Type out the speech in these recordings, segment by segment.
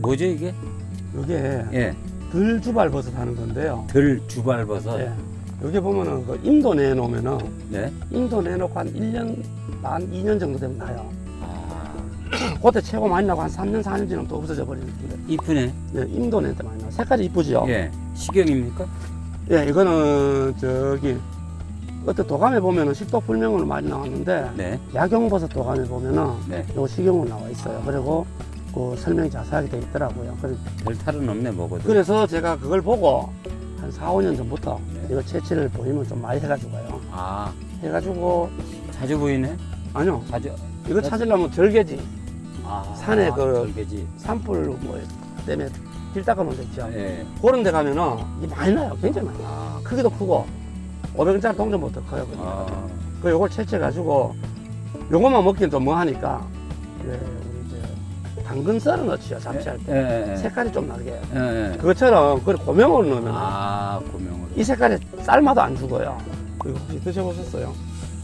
뭐죠 이게? 이게 예. 들주발버섯 하는 건데요. 들 주발버섯. 예. 여기 보면은 그 임도 내놓으면은 네. 임도 내놓고 한 1년 반, 2년 정도 되면 나요. 아, 그때 최고 많이 나고 한 3년, 4년 지나면 또 없어져 버리는데. 이쁘네. 예, 임도 낼때 많이 나요. 색깔이 이쁘죠? 예. 식용입니까? 예, 이거는 저기 어떤 도감에 보면은 식독 불명으로 많이 나왔는데 네. 약용버섯 도감에 보면은 네. 요거 식용으로 나와 있어요. 그리고 그 설명이 자세하게 돼 있더라고요. 그래서 별 탈은 없네 먹어도. 그래서 제가 그걸 보고 한 4, 5년 전부터 네. 이거 채취를 보이면 좀 많이 해가지고요. 아, 해가지고 자주 보이네. 아니요 자주. 이거 찾으려면 절개지 아, 산에 그- 절개지. 산불 뭐 때문에 길 닦아놓은 데 있죠. 예. 그런 데 가면은 이게 많이 나요. 굉장히 많이 나요. 아, 크기도 크고 500원짜리 동전부터 커요. 그냥. 아, 그 요걸 채취해가지고 요것만 먹기는 좀 뭐하니까 예, 당근 썰어 넣지요 잡채할 때 예, 예. 색깔이 좀 나게 예, 예. 그것처럼 그걸 고명으로 넣으면 아, 고명으로. 이 색깔이 삶아도 안 죽어요. 이거 혹시 드셔보셨어요?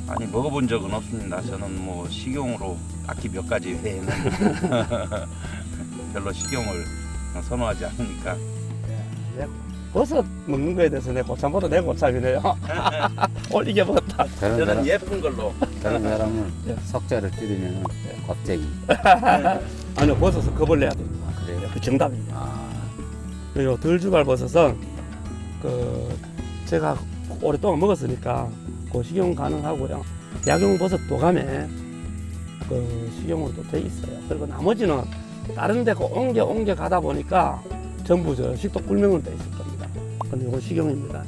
아니 먹어본 적은 없습니다. 저는 뭐 식용으로 딱히 몇 가지 외에는 별로 식용을 선호하지 않으니까 네. 버섯 먹는 거에 대해서 내 고참보다 내 고참이네요. 이겨먹었다. 저런 저는 사람, 예쁜 걸로 저런 사람은 예. 석자를 줄이면 겁쟁이. 아니요, 버섯은 겁을 내야 됩니다. 아, 그래요? 그 정답입니다. 아, 그리고 들주발 버섯은 그 제가 오랫동안 먹었으니까 그 식용 가능하고요. 약용 버섯 도감에 그 식용으로 돼 있어요. 그리고 나머지는 다른 데그 옮겨 옮겨 가다 보니까 전부 저 식독 불명으로 돼 있을 겁니다. 그 건드고 식용입니다.